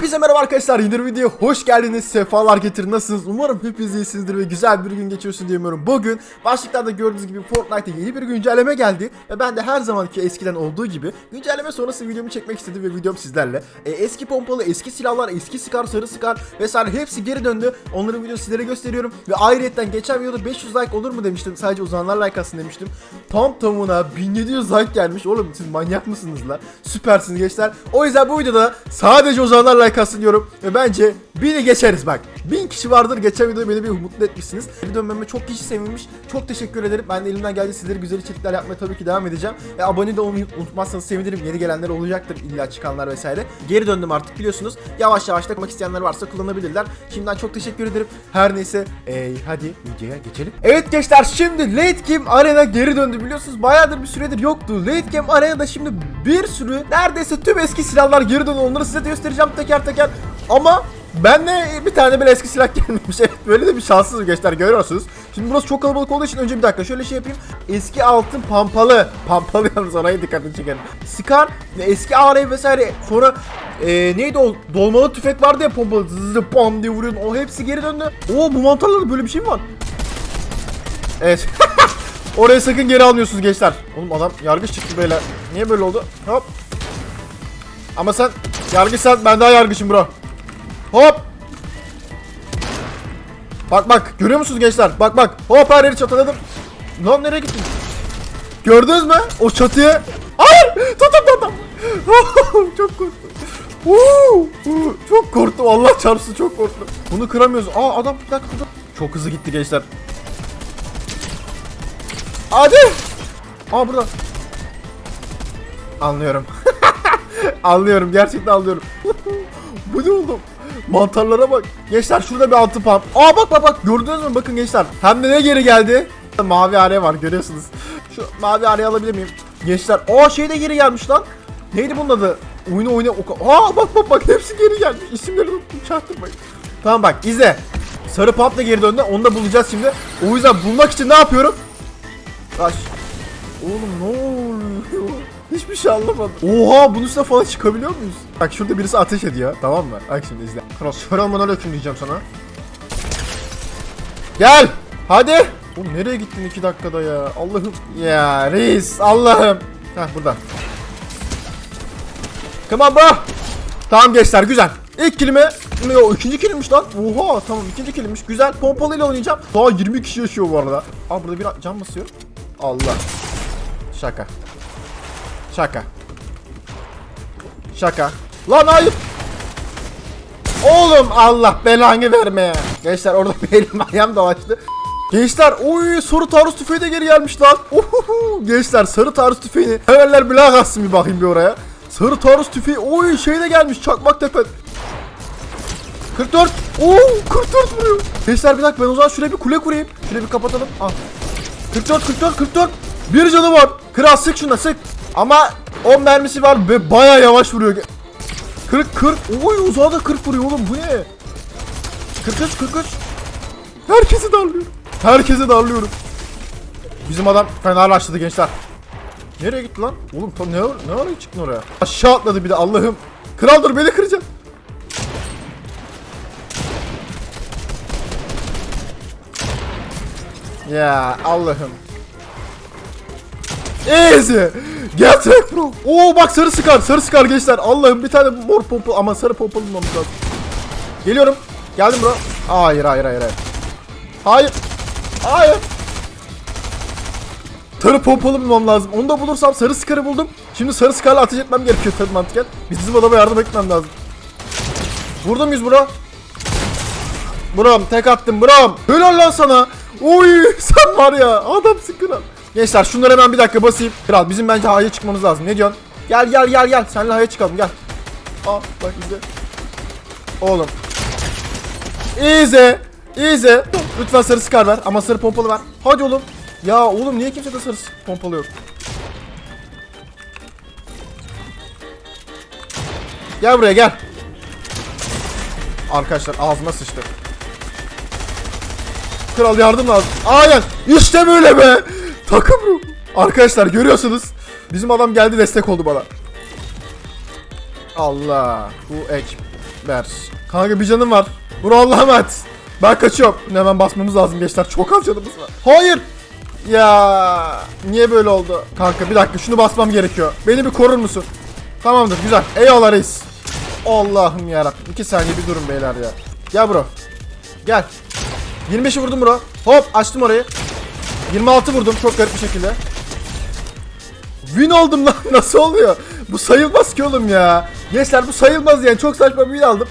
Hepinize merhaba arkadaşlar yeni bir videoya hoş geldiniz. Sefalar getirin. Nasılsınız? Umarım hepiniz iyisinizdir ve güzel bir gün geçiyorsun diyemiyorum bugün başlıklarda gördüğünüz gibi Fortnite'da yeni bir güncelleme geldi. Ve ben de her zamanki eskiden olduğu gibi güncelleme sonrası videomu çekmek istedim ve videom sizlerle. E, eski pompalı eski silahlar eski skar sarı skar vesaire hepsi geri döndü. Onların videosunu sizlere gösteriyorum. Ve ayrıyetten geçen videoda 500 like olur mu demiştim. Sadece uzanlar like atsın demiştim. Tam tamına 1700 like gelmiş. Oğlum siz manyak mısınız la? Süpersiniz gençler. O yüzden bu videoda sadece uzanlar like atsın diyorum. Ve bence bini geçeriz bak. 1000 kişi vardır geçen videoda beni bir mutlu etmişsiniz. Geri dönmeme çok kişi sevinmiş. Çok teşekkür ederim. Ben de elimden geldiği sizlere güzel içerikler yapmaya tabii ki devam edeceğim. Ve abone de olmayı unutmazsanız sevinirim. Yeni gelenler olacaktır illa çıkanlar vesaire. Geri döndüm artık biliyorsunuz. Yavaş yavaş takmak isteyenler varsa kullanabilirler. Şimdiden çok teşekkür ederim. Her neyse ee, hadi videoya geçelim. Evet gençler şimdi Late Game Arena geri döndü biliyorsunuz. Bayağıdır bir süredir yoktu. Late Game Arena'da şimdi bir sürü neredeyse tüm eski silahlar geri döndü onları size de göstereceğim teker teker. Ama ben de bir tane bile eski silah gelmemiş. Evet böyle de bir şanssız gençler görüyorsunuz. Şimdi burası çok kalabalık olduğu için önce bir dakika şöyle şey yapayım. Eski altın pampalı. Pampalı yalnız oraya dikkatini çekerim. Scar eski AR vesaire. Sonra ee, neydi o dolmalı tüfek vardı ya pompalı zı pam diye vuruyordun. O hepsi geri döndü. Oo bu mantarlarda böyle bir şey mi var? Evet. Oraya sakın geri almıyorsunuz gençler. Oğlum adam yargıç çıktı böyle. Niye böyle oldu? Hop. Ama sen yargıçsan ben daha yargıçım bro. Hop. Bak bak görüyor musunuz gençler? Bak bak. Hop her yeri çataladım. Lan nereye gittin? Gördünüz mü? O çatıyı. Hayır! Tutun tutun. çok korktum. Huu! çok korktum. Allah çarpsın çok korktum. Bunu kıramıyoruz. Aa adam bir dakika. Çok hızlı gitti gençler. Hadi. Aa burada. Anlıyorum. anlıyorum. Gerçekten anlıyorum. Bu ne oldu? Mantarlara bak. Gençler şurada bir altı pump. Aa bak bak bak. Gördünüz mü? Bakın gençler. Hem de ne geri geldi? Mavi araya var görüyorsunuz. Şu mavi araya alabilir miyim? Gençler. Aa şey de geri gelmiş lan. Neydi bunun adı? Oyunu oyna. Aa bak bak bak hepsi geri gelmiş. İsimleri unuttum çaktırmayın. Tamam bak izle. Sarı pump da geri döndü. Onu da bulacağız şimdi. O yüzden bulmak için ne yapıyorum? Taş. Oğlum ne oluyor? Hiçbir şey anlamadım. Oha bunun üstüne falan çıkabiliyor muyuz? Bak şurada birisi ateş ediyor tamam mı? Bak şimdi izle. Kral Selamun aleyküm diyeceğim sana. Gel. Hadi. Oğlum nereye gittin iki dakikada ya? Allah'ım. Ya reis Allah'ım. Heh burada. Come on bro. Tamam gençler güzel. İlk kilime Yo ikinci kilimmiş lan. Oha tamam ikinci kilimmiş. Güzel pompalıyla oynayacağım. Daha 20 kişi yaşıyor bu arada. Aa burada bir can basıyor. Allah. Şaka. Şaka. Şaka. Lan hayır. Oğlum Allah belanı verme. Gençler orada bir elim ayağım dolaştı. Gençler oy sarı taarruz tüfeği de geri gelmiş lan. Ohuhu. Gençler sarı taarruz tüfeğini. Hemenler bile atsın bir bakayım bir oraya. Sarı taarruz tüfeği oy şey de gelmiş çakmak tepe. 44. Oo 44 vuruyor. Gençler bir dakika ben o zaman şuraya bir kule kurayım. Şurayı bir kapatalım. Al. 44 44 44. Bir canı var. Kral sık şuna sık. Ama 10 mermisi var ve baya yavaş vuruyor. 40 40. Oy uzağa da 40 vuruyor oğlum bu ne? 43 43. Herkesi darlıyorum. Herkesi darlıyorum. Bizim adam fena başladı gençler. Nereye gitti lan? Oğlum tam ne, ne ara çıktın oraya? Aşağı atladı bir de Allah'ım. Kral dur beni kıracak. Ya Allah'ım. Easy. Back bro. Oo bak sarı skar, sarı skar gençler. Allah'ım bir tane mor pompa ama sarı pompalı bulmamız lazım. Geliyorum. Geldim bro. Hayır hayır hayır hayır. Hayır. Hayır. Sarı pompalı bulmam lazım. Onu da bulursam sarı skarı buldum. Şimdi sarı skarla ateş etmem gerekiyor tabii mantıken. Bizim adama yardım etmem lazım. Vurdum muyuz bro? Brom tek attım brom. Helal lan sana. Oy sen var ya adamsın kral. Gençler şunları hemen bir dakika basayım. Kral bizim bence A'ya çıkmamız lazım. Ne diyorsun? Gel gel gel gel. Senle A'ya çıkalım gel. Aa bak izle. Oğlum. Easy. Easy. Lütfen sarı skar ver ama sarı pompalı ver. Hadi oğlum. Ya oğlum niye kimse de sarı pompalı yok? Gel buraya gel. Arkadaşlar ağzıma sıçtı. Kral yardım lazım. Aynen. İşte böyle be. Takım ruh. Arkadaşlar görüyorsunuz. Bizim adam geldi destek oldu bana. Allah. Bu ek. Ver. Kanka bir canım var. Vur Allah'a emanet. Ben kaçıyorum. Hemen basmamız lazım gençler. Çok az canımız var. Hayır. Ya niye böyle oldu? Kanka bir dakika şunu basmam gerekiyor. Beni bir korur musun? Tamamdır güzel. Eyvallah reis. Allah'ım yarabbim. İki saniye bir durun beyler ya. Gel bro. Gel. 25'i vurdum bro. Hop açtım orayı. 26 vurdum çok garip bir şekilde. Win oldum lan nasıl oluyor? Bu sayılmaz ki oğlum ya. Gençler bu sayılmaz yani çok saçma bir win aldım.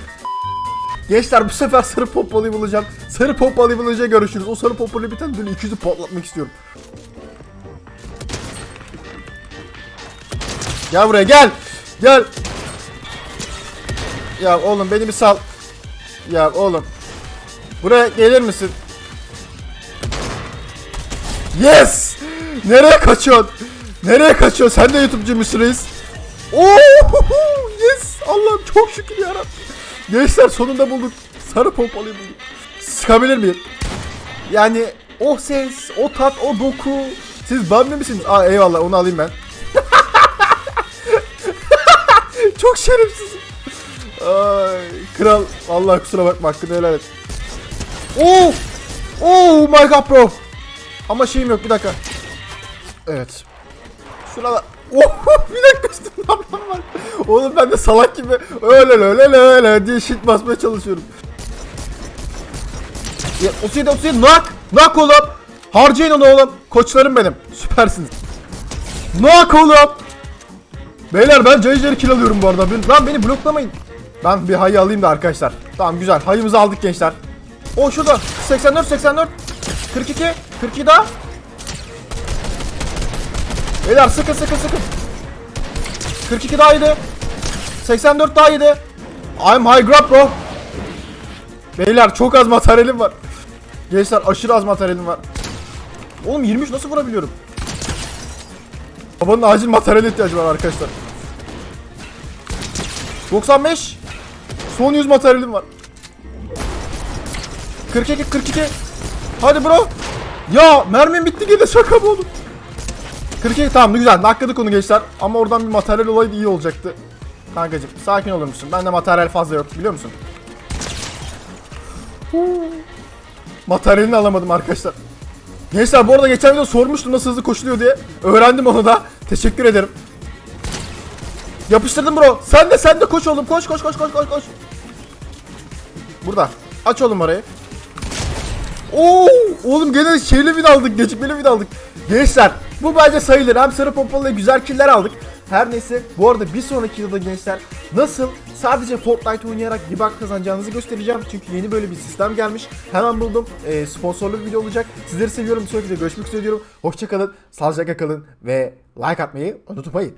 Gençler bu sefer sarı pompalıyı bulacağım. Sarı pompalıyı bulunca görüşürüz. O sarı pompalıyı bir tane böyle 200'ü patlatmak istiyorum. Gel buraya gel. Gel. Ya oğlum beni bir sal. Ya oğlum. Buraya gelir misin? Yes! Nereye kaçıyorsun? Nereye kaçıyorsun? Sen de YouTube'cu musun reis? Yes! Allah'ım çok şükür yarabbim. Gençler sonunda bulduk. Sarı pompalıyı bulduk. Sıkabilir miyim? Yani o ses, o tat, o doku. Siz bambi misiniz? Aa eyvallah onu alayım ben. çok şerefsizim. Ay kral. Allah kusura bakma hakkını helal et. Oh! Oh my god bro. Ama şeyim yok bir dakika. Evet. Şuna da... Oh, bir dakika üstümde adam var. Oğlum ben de salak gibi öyle öyle öyle diye shit basmaya çalışıyorum. Ya 37 37 knock knock oğlum. Harcayın onu oğlum. Koçlarım benim. Süpersiniz. Knock oğlum. Beyler ben cayıcı kill alıyorum bu arada. Lan beni bloklamayın. Ben bir hayı alayım da arkadaşlar. Tamam güzel. Hayımızı aldık gençler. O şurada. 84 84. 42. 42 daha. Beyler sıkın sıkın sıkın. 42 daha iyiydi. 84 daha iyiydi. I'm high grab bro. Beyler çok az materyalim var. Gençler aşırı az materyalim var. Oğlum 23 nasıl vurabiliyorum? Babanın acil materyal ihtiyacı var arkadaşlar. 95. Son 100 materyalim var. 42 42. Hadi bro. Ya mermim bitti gene şaka mı oğlum? 42 tamam güzel nakladık onu gençler ama oradan bir materyal olaydı iyi olacaktı. Kankacım sakin olur musun? Bende materyal fazla yok biliyor musun? Materyalini alamadım arkadaşlar. Gençler bu arada geçen video sormuştum nasıl hızlı koşuluyor diye. Öğrendim onu da. Teşekkür ederim. Yapıştırdım bro. Sen de sen de koş oğlum. Koş koş koş koş koş koş. Burada. Aç oğlum orayı. Oo, oğlum gene şeyli bir aldık, gecikmeli bir aldık. Gençler, bu bence sayılır. Hem sarı pompalı güzel killer aldık. Her neyse, bu arada bir sonraki yılda gençler nasıl sadece Fortnite oynayarak bak kazanacağınızı göstereceğim. Çünkü yeni böyle bir sistem gelmiş. Hemen buldum. Ee, sponsorlu bir video olacak. Sizleri seviyorum. Bir sonraki videoda görüşmek üzere diyorum. Hoşçakalın, sağlıcakla kalın ve like atmayı unutmayın.